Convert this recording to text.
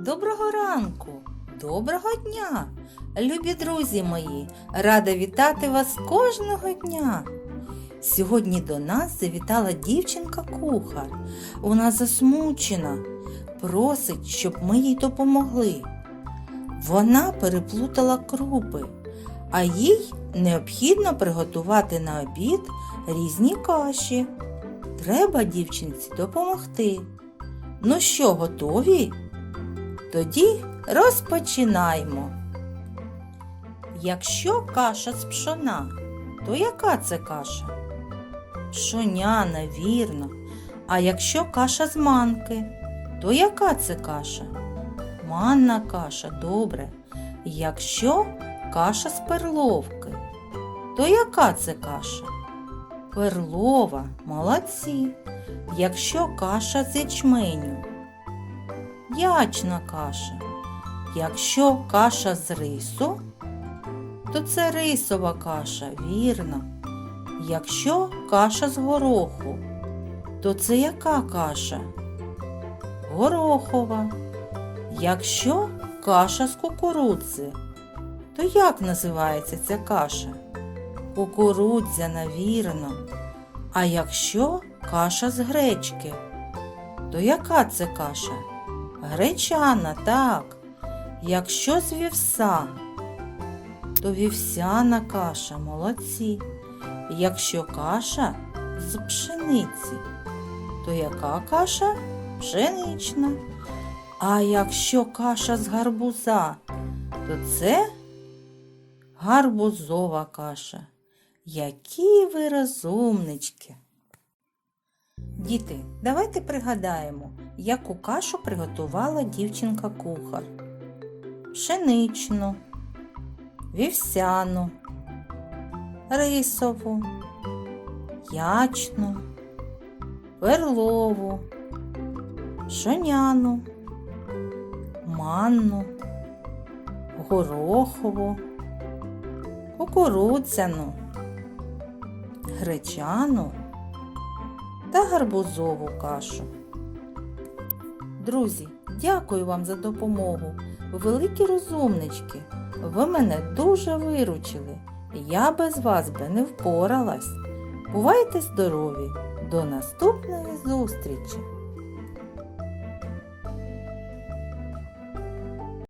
Доброго ранку, доброго дня, любі друзі мої, рада вітати вас кожного дня. Сьогодні до нас завітала дівчинка-кухар. Вона засмучена, просить, щоб ми їй допомогли. Вона переплутала крупи, а їй необхідно приготувати на обід різні каші. Треба дівчинці допомогти. Ну що, готові? Тоді розпочинаємо. Якщо каша з пшона, то яка це каша? Пшоняна, вірно. А якщо каша з манки, то яка це каша? Манна каша, добре. Якщо каша з перловки, то яка це каша? Перлова, молодці. Якщо каша з ячменю, ячна каша. Якщо каша з рису, то це рисова каша, вірно. Якщо каша з гороху, то це яка каша? Горохова. Якщо каша з кукурудзи, то як називається ця каша? Кукурудзяна, вірно. А якщо каша з гречки, то яка це каша? Гречана, так. Якщо з вівса, то вівсяна каша, молодці. Якщо каша з пшениці, то яка каша? Пшенична. А якщо каша з гарбуза, то це гарбузова каша. Які ви розумнички! Діти, давайте пригадаємо, яку кашу приготувала дівчинка-кухар. Пшеничну, вівсяну, рисову, ячну, перлову, пшоняну, манну, горохову, кукурудзяну, гречану та гарбузову кашу. Друзі, дякую вам за допомогу. Великі розумнички. Ви мене дуже виручили. Я без вас би не впоралась. Бувайте здорові! До наступної зустрічі!